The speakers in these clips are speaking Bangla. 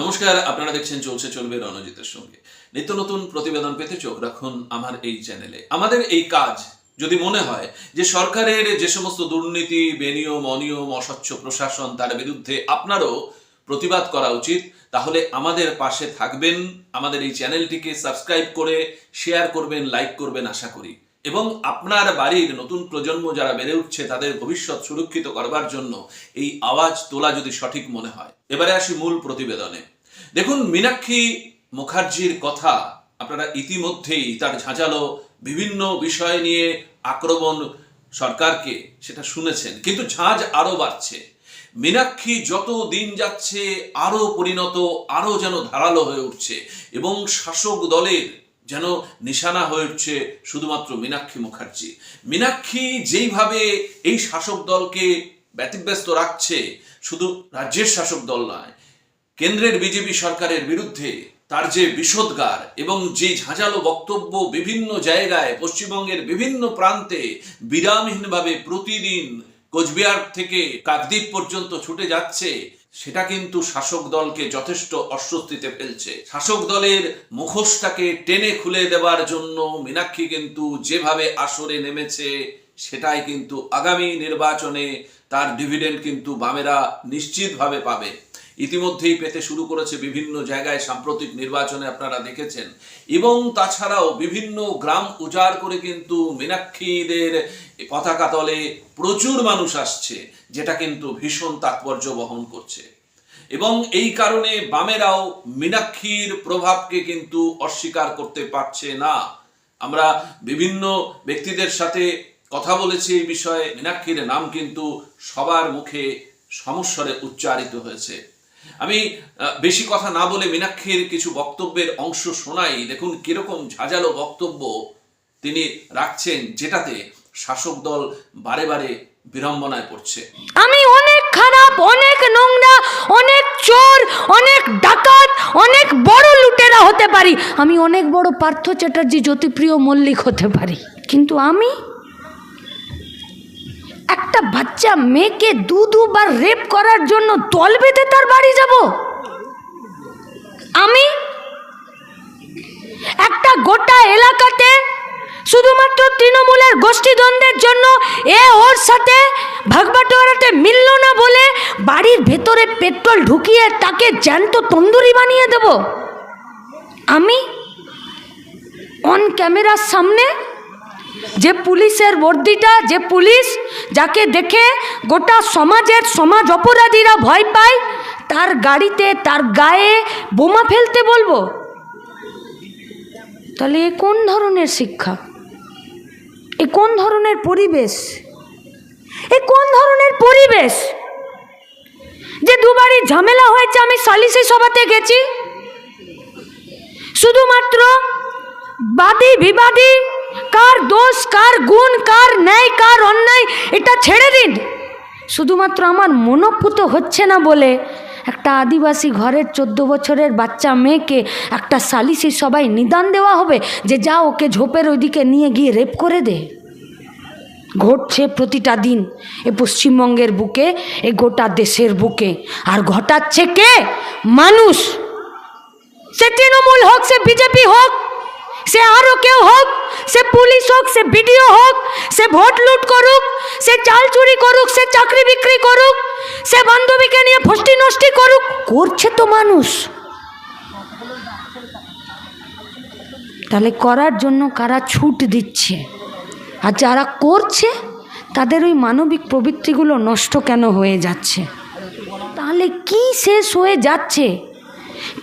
নমস্কার, আপনারা দেখছেন চলছে চলবে রণজিতের সঙ্গে। নিত্য নতুন প্রতিবেদন পেতে চোখ রাখুন আমার এই চ্যানেলে। আমাদের এই কাজ, যদি মনে হয় যে সরকারের যে সমস্ত দুর্নীতি, বেনিয়ম, অনিয়ম, অস্বচ্ছ প্রশাসন, তার বিরুদ্ধে আপনারও প্রতিবাদ করা উচিত, তাহলে আমাদের পাশে থাকবেন। আমাদের এই চ্যানেলটিকে সাবস্ক্রাইব করে, শেয়ার করবেন, লাইক করবেন, আশা করি। এবং আপনার বাড়ির নতুন প্রজন্ম যারা বেড়ে উঠছে, তাদের ভবিষ্যৎ সুরক্ষিত করবার জন্য এই আওয়াজ তোলা যদি সঠিক মনে হয়। এবারে আসি মূল প্রতিবেদনে। দেখুন, মীনাক্ষী মুখার্জির কথা আপনারা ইতিমধ্যেই তার ঝাঁঝালো বিভিন্ন বিষয় নিয়ে আক্রমণ সরকারকে সেটা শুনেছেন, কিন্তু ঝাঁঝ আরও বাড়ছে। মীনাক্ষী যত দিন যাচ্ছে আরও পরিণত, আরও যেন ধারালো হয়ে উঠছে এবং শাসক দলের যেন নিশানা হয়ে উঠছে শুধুমাত্র মীনাক্ষী মুখার্জি। মীনাক্ষী যেইভাবে এই শাসক দলকে ব্যতিব্যস্ত রাখছে, শুধু রাজ্যের শাসক দল নয়, কেন্দ্রের বিজেপি সরকারের বিরুদ্ধে তার যে বিষোদ্গার এবং যে ঝাঁঝালো বক্তব্য বিভিন্ন জায়গায়, পশ্চিমবঙ্গের বিভিন্ন প্রান্তে বিরামহীনভাবে প্রতিদিন কোচবিহার থেকে কাকদ্বীপ পর্যন্ত ছুটে যাচ্ছে সেটা কিন্তু শাসক দলকে যথেষ্ট অস্বস্তিতে ফেলছে। শাসক দলের মুখোশটাকে টেনে খুলে দেওয়ার জন্য মীনাক্ষী কিন্তু যেভাবে আসরে নেমেছে, সেটাই কিন্তু আগামী নির্বাচনে তার ডিভিডেন্ড কিন্তু বামেরা নিশ্চিতভাবে পাবে। ইতিমধ্যেই পেতে শুরু করেছে বিভিন্ন জায়গায় সাম্প্রতিক নির্বাচনে আপনারা দেখেছেন। এবং তাছাড়াও বিভিন্ন গ্রাম উজাড় করে কিন্তু মীনাক্ষীদের পতাকা তলে প্রচুর মানুষ আসছে, যেটা কিন্তু ভীষণ তাৎপর্য বহন করছে। এবং এই কারণে বামেরাও মীনাক্ষীর প্রভাবকে কিন্তু অস্বীকার করতে পারছে না। আমরা বিভিন্ন ব্যক্তিদের সাথে কথা বলেছি এই বিষয়ে। মীনাক্ষীর নাম কিন্তু সবার মুখে সমস্বরে উচ্চারিত হয়েছে। আমি বেশি কথা না বলে মীনাক্ষীর কিছু বক্তব্যের অংশ শোনাই। দেখুন কীরকম ঝাঁঝালো বক্তব্য তিনি রাখছেন, যেটাতে শাসক দল বারে বারে বিড়ম্বনায় পড়ছে। আমি অনেক খারাপ, অনেক নোংরা, অনেক চোর, অনেক ডাকাত, অনেক বড় লুটেরা হতে পারি। আমি অনেক বড় পার্থ চ্যাটার্জি, জ্যোতিপ্রিয় মল্লিক হতে পারি। কিন্তু আমি একটা বাচ্চা মেয়েকে দু দুবার রেপ করার জন্য দল বেঁধে তার বাড়ি যাব? আমি? একটা গোটা এলাকাতে শুধুমাত্র তৃণমূলের গোষ্ঠীদ্বন্দ্বের জন্য এ ওর সাথে ভাগবাটোয়ারাতে মিলল না বলে বাড়ির ভেতরে পেট্রোল ঢুকিয়ে তাকে জ্যান্ত তন্দুরি বানিয়ে দেব। আমি? অন ক্যামেরার সামনে যে পুলিশের বর্দিটা, যে পুলিশ যাকে দেখে গোটা সমাজের সমাজ অপরাধীরা ভয় পায়, তার গাড়িতে, তার গায়ে বোমা ফেলতে বলব? তাহলে এ কোন ধরনের শিক্ষা? এ কোন ধরনের পরিবেশ? এ কোন ধরনের পরিবেশ? যে দুবারই ঝামেলা হয়েছে, আমি সালিসি সভাতে গেছি। শুধুমাত্র বাদী বিবাদী কার দোষ, কার গুণ, কার ন্যায়, কার অন্যায়, এটা ছেড়ে দিন। শুধুমাত্র আমার মনোপুত হচ্ছে না বলে একটা আদিবাসী ঘরের চোদ্দ বছরের বাচ্চা মেয়েকে একটা সালিসি সবাই নিদান দেওয়া হবে যে যা ওকে ঝোপের ওইদিকে নিয়ে গিয়ে রেপ করে দে। ঘটছে প্রতিটা দিন এ পশ্চিমবঙ্গের বুকে, এ গোটা দেশের বুকে। আর ঘটাচ্ছে কে? মানুষ। সে তৃণমূল হোক, সে বিজেপি হোক সে আরও কেউ হোক, সে পুলিশ হোক, সে বিডিও হোক, সে ভোট লুট করুক, সে চাল চুরি করুক, সে চাকরি বিক্রি করুক, সে বান্ধবীকে নিয়ে ফষ্টি নষ্টি করুক, করছে তো মানুষ। তাহলে করার জন্য কারা ছুট দিচ্ছে? আর যারা করছে, তাদের ওই মানবিক প্রবৃত্তিগুলো নষ্ট কেন হয়ে যাচ্ছে? তাহলে কি শেষ হয়ে যাচ্ছে?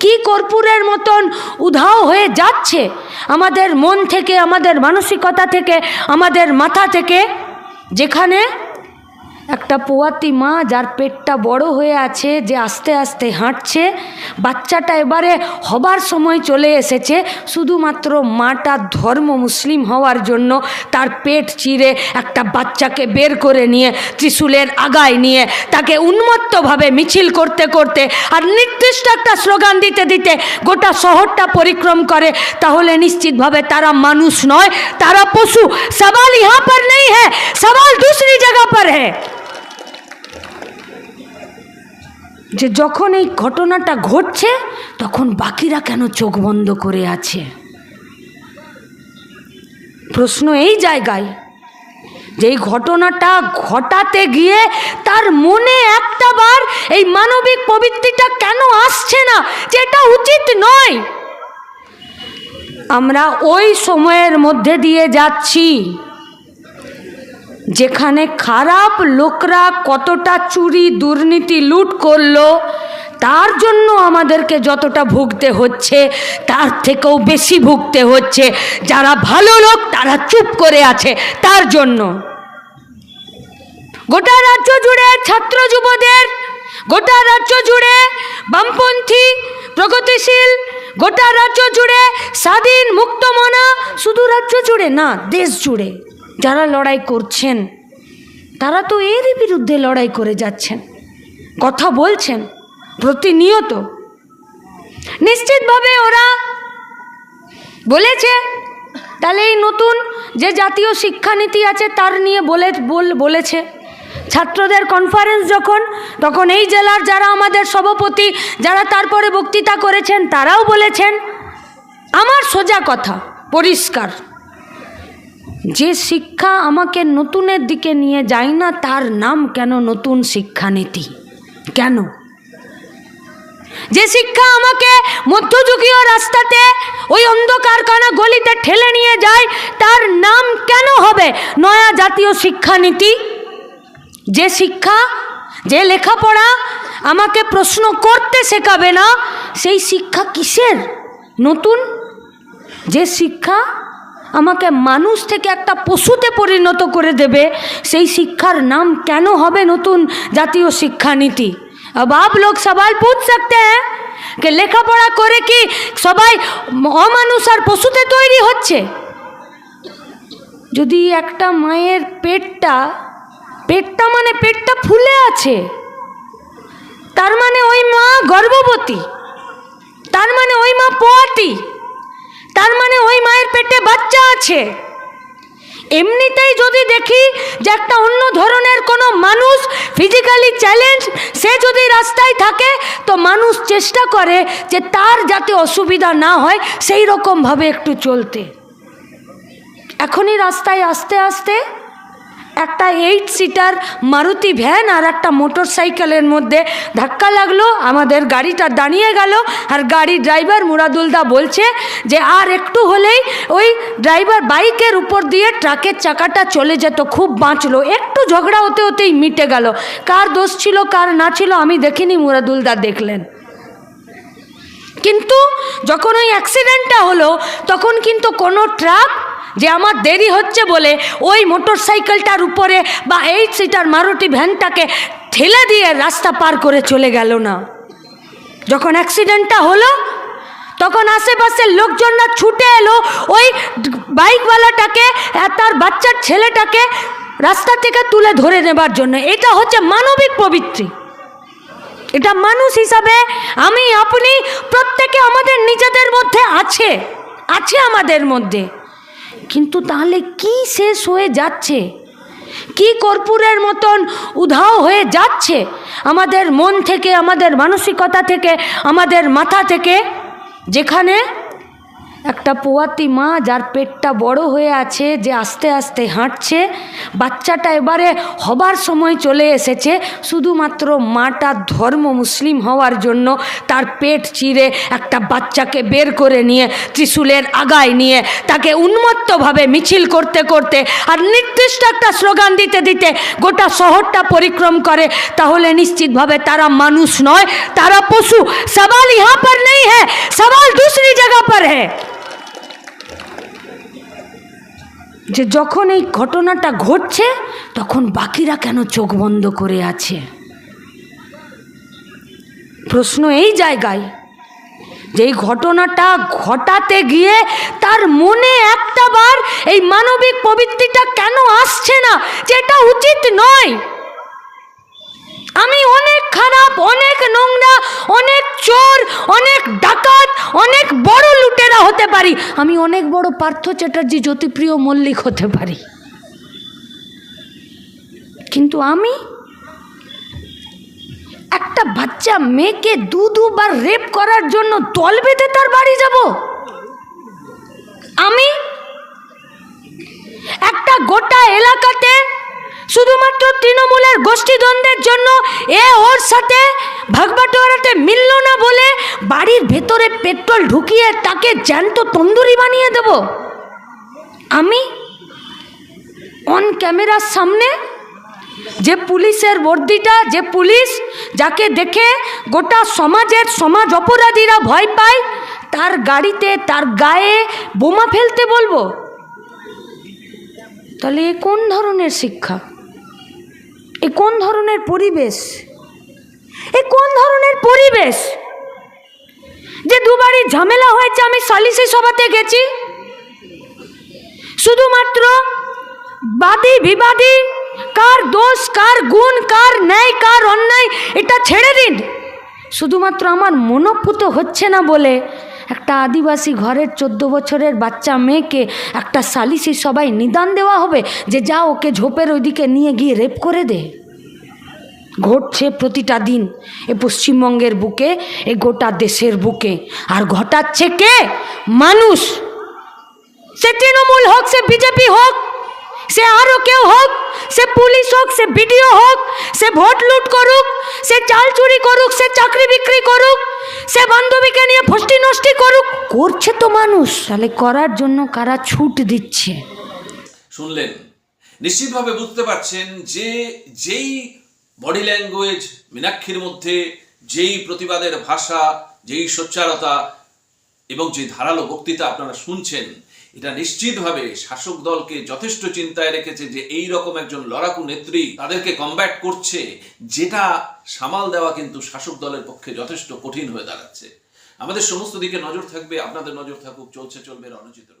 কি কর্পূরের মতন উধাও হয়ে যাচ্ছে? আমাদের মন থেকে, আমাদের মানসিকতা থেকে, আমাদের মাথা থেকে যেখানে একটা পোয়াতি মা যার পেটটা বড় হয়ে আছে, যে আস্তে আস্তে হাঁটছে, বাচ্চাটা এবারে হবার সময় চলে এসেছে, শুধুমাত্র মাটা ধর্ম মুসলিম হওয়ার জন্য তার পেট চিরে একটা বাচ্চাকে বের করে নিয়ে, ত্রিশুলের আগায় নিয়ে, তাকে উন্মত্তভাবে মিছিল করতে করতে আর নির্দিষ্ট একটা স্লোগান দিতে দিতে গোটা শহরটা পরিক্রম করে, তাহলে নিশ্চিতভাবে তারা মানুষ নয়, তারা পশু। সবাল ইহা পর নেই হ্যাঁ সবাল দূসরি জায়গা পর হ্যাঁ। যে যখন এই ঘটনাটা ঘটছে, তখন বাকিরা কেন চোখ বন্ধ করে আছে? প্রশ্ন এই জায়গায় যে এই ঘটনাটা ঘটাতে গিয়ে তার মনে একটা বার এই মানবিক প্রবৃত্তিটা কেন আসছে না, যেটা উচিত নয়। আমরা ওই সময়ের মধ্যে দিয়ে যাচ্ছি। যেখানে খারাপ লোকরা কতটা চুরি, দুর্নীতি, লুট করল, তার জন্য আমাদেরকে যতটা ভুগতে হচ্ছে, তার থেকেও বেশি ভুগতে হচ্ছে। যারা ভালো লোক, তারা চুপ করে আছে, তার জন্য। গোটা রাজ্য জুড়ে ছাত্র যুবদের, গোটা রাজ্য জুড়ে বামপন্থী, প্রগতিশীল, গোটা রাজ্য জুড়ে স্বাধীন, মুক্তমনা, শুধু রাজ্য জুড়ে না, দেশ জুড়ে। যারা লড়াই করছেন, তারা তো এরই বিরুদ্ধে লড়াই করে যাচ্ছেন। কথা বলছেন, প্রতিনিয়ত। নিশ্চিতভাবে ওরা বলেছে, তাহলে এই নতুন যে জাতীয় শিক্ষানীতি আছে, তার নিয়ে বলে, বল- বলেছে। ছাত্রদের কনফারেন্স যখন, তখন এই জেলার যারা আমাদের সভাপতি, যারা তারপরে বক্তৃতা করেছেন, তারাও বলেছেন, আমার সোজা কথা, পরিষ্কার। যে শিক্ষা আমাকে নতুনের দিকে নিয়ে যায় না, তার নাম কেন নতুন শিক্ষানীতি? কেন? যে শিক্ষা আমাকে মধ্যযুগীয় রাস্তাতে ওই অন্ধকারখানা গলিতে ঠেলে নিয়ে যায়, তার নাম কেন হবে নয়া জাতীয় শিক্ষানীতি? যে শিক্ষা, যে লেখাপড়া আমাকে প্রশ্ন করতে শেখাবে না, সেই শিক্ষা কিসের? নতুন? যে শিক্ষা আমাকে মানুষ থেকে একটা পশুতে পরিণত করে দেবে সেই শিক্ষার নাম কেন হবে নতুন জাতীয় শিক্ষানীতি अब आप लोग सवाल पूछ सकते हैं कि লেখাপড়া করে কি সবাই অমানুষ আর পশুতে তৈরি হচ্ছে যদি একটা মায়ের পেটটা পেটটা মানে পেটটা ফুলে আছে তার মানে ওই মা গর্ভবতী তার মানে ওই মা পোয়াতি তার মানে ওই মায়ের পেটে বাচ্চা আছে। এমনিতেই যদি দেখি যে একটা অন্য ধরনের কোনো মানুষ ফিজিক্যালি চ্যালেঞ্জ সে যদি রাস্তায় থাকে, তো মানুষ চেষ্টা করে যে তার যাতে অসুবিধা না হয়, সেই রকমভাবে একটু চলতে। এখনই রাস্তায় আস্তে আস্তে একটা এইট সিটার মারুতি ভ্যান আর একটা মোটর সাইকেলের মধ্যে ধাক্কা লাগল। আমাদের গাড়িটা দাঁড়িয়ে গেল আর গাড়ি ড্রাইভার মুরাদুলদা বলছে যে, আর একটু হলেই ওই ড্রাইভার বাইকের উপর দিয়ে ট্রাকের চাকাটা চলে যেত, খুব বাঁচলো। একটু ঝগড়া হতে হতেই মিটে গেল। কার দোষ ছিল, কার না ছিল, আমি দেখিনি মুরাদুলদা দেখলেন। কিন্তু যখন ওই অ্যাক্সিডেন্টটা হলো, তখন কিন্তু কোনো ট্রাক যে আমার দেরি হচ্ছে বলে ওই মোটর সাইকেলটার উপরে বা এইট সিটার মারুতি ভ্যানটাকে ঠেলে দিয়ে রাস্তা পার করে চলে গেল না। যখন অ্যাক্সিডেন্টটা হলো, তখন আশেপাশের লোকজনরা ছুটে এলো, ওই বাইকওয়ালাটাকে তার বাচ্চার ছেলেটাকে রাস্তা থেকে তুলে ধরে নেবার জন্য। এটা হচ্ছে মানবিক প্রবৃত্তি। এটা মানুষ হিসাবে আমি, আপনি, প্রত্যেকে আমাদের নিজেদের মধ্যে আছে আছে আমাদের মধ্যে। কিন্তু তাহলে কি শেষ হয়ে যাচ্ছে? কি কর্পূরের মতন উধাও হয়ে যাচ্ছে আমাদের মন থেকে, আমাদের মানসিকতা থেকে, আমাদের মাথা থেকে? যেখানে একটা পোয়াতি মা যার পেটটা বড় হয়ে আছে, যে আস্তে আস্তে হাঁটছে, বাচ্চাটা এবারে হবার সময় চলে এসেছে, শুধুমাত্র মাটা ধর্ম মুসলিম হওয়ার জন্য তার পেট চিরে একটা বাচ্চাকে বের করে নিয়ে, ত্রিশুলের আগায় নিয়ে, তাকে উন্মত্তভাবে মিছিল করতে করতে আর নির্দিষ্ট একটা স্লোগান দিতে দিতে গোটা শহরটা পরিক্রম করে, তাহলে নিশ্চিতভাবে তারা মানুষ নয়, তারা পশু। সবাল ইহা পর নেই হ্যাঁ সবাল দূসরি জায়গা পর হ্যাঁ। যে যখন এই ঘটনাটা ঘটছে, তখন বাকিরা কেন চোখ বন্ধ করে আছে? প্রশ্ন এই জায়গায় যে এই ঘটনাটা ঘটাতে গিয়ে তার মনে একটা বার এই মানবিক প্রবৃত্তিটা কেন আসছে না, যেটা উচিত নয়। আমি অনেক খারাপ, অনেক নোংরা, অনেক চোর, অনেক ডাকাত, অনেক বড় লুটেরা হতে পারি। আমি অনেক বড় পার্থ চ্যাটার্জি, জ্যোতিপ্রিয় মল্লিক হতে পারি। কিন্তু আমি একটা বাচ্চা মেয়েকে দু দুবার রেপ করার জন্য দল বেঁধে তার বাড়ি যাব। আমি একটা গোটা এলাকাতে শুধুমাত্র তৃণমূলের গোষ্ঠীদ্বন্দ্বের জন্য এ ওর সাথে ভাগবাটোয়ারাতে মিলল না বলে বাড়ির ভেতরে পেট্রোল ঢুকিয়ে তাকে জ্যান্ত তন্দুরি বানিয়ে দেব। আমি অন ক্যামেরার সামনে যে পুলিশের বর্দিটা, যে পুলিশ যাকে দেখে গোটা সমাজের সমাজ অপরাধীরা ভয় পায়, তার গাড়িতে, তার গায়ে বোমা ফেলতে বলব। তাহলে কোন ধরনের শিক্ষা? এ কোন ধরনের পরিবেশ? এ কোন ধরনের পরিবেশ? যে দুবারই ঝামেলা হয়েছে, আমি সালিসি সভাতে গেছি। শুধুমাত্র বাদী, বিবাদী, কার দোষ, কার গুণ, কার ন্যায়, কার অন্যায়, এটা ছেড়ে দিন। শুধুমাত্র আমার মনোপুত হচ্ছে না বলে একটা আদিবাসী ঘরের চোদ্দ বছরের বাচ্চা মেয়েকে একটা সালিসি সবাই নিদান দেওয়া হবে যে যা ওকে ঝোপের ওইদিকে নিয়ে গিয়ে রেপ করে দে। ঘটছে প্রতিটা দিন এ পশ্চিমবঙ্গের বুকে, এ গোটা দেশের বুকে। আর ঘটাচ্ছে কে? মানুষ। সে তৃণমূল হোক, সে বিজেপি হোক, সে আরও কেউ হোক, সে পুলিশ হোক, সে বিডিও হোক, সে ভোট লুট করুক, সে চাল চুরি করুক, সে চাকরি বিক্রি করুক সে বান্ধবীকে নিয়ে ফষ্টি নষ্টি করুক। করছে তো মানুষ, তাহলে করার জন্য কারা ছুট দিচ্ছে? শুনলেন, নিশ্চিতভাবে বুঝতে পারছেন যে যেই বডি ল্যাঙ্গুয়েজ মীনাক্ষীর মধ্যে, যেই প্রতিবাদের ভাষা, যেই সোচ্চারতা এবং যে ধারালো বক্তৃতা আপনারা শুনছেন এটা নিশ্চিতভাবে শাসক দলকে যথেষ্ট চিন্তায় রেখেছে যে এই রকম একজন লড়াকু নেত্রী তাদেরকে কম্ব্যাট করছে, যেটা সামাল দেওয়া কিন্তু শাসক দলের পক্ষে যথেষ্ট কঠিন হয়ে দাঁড়াচ্ছে আমাদের সমস্ত দিকে নজর থাকবে, আপনাদের নজর থাকুক, চলছে, চলবে রণজিতের উপর।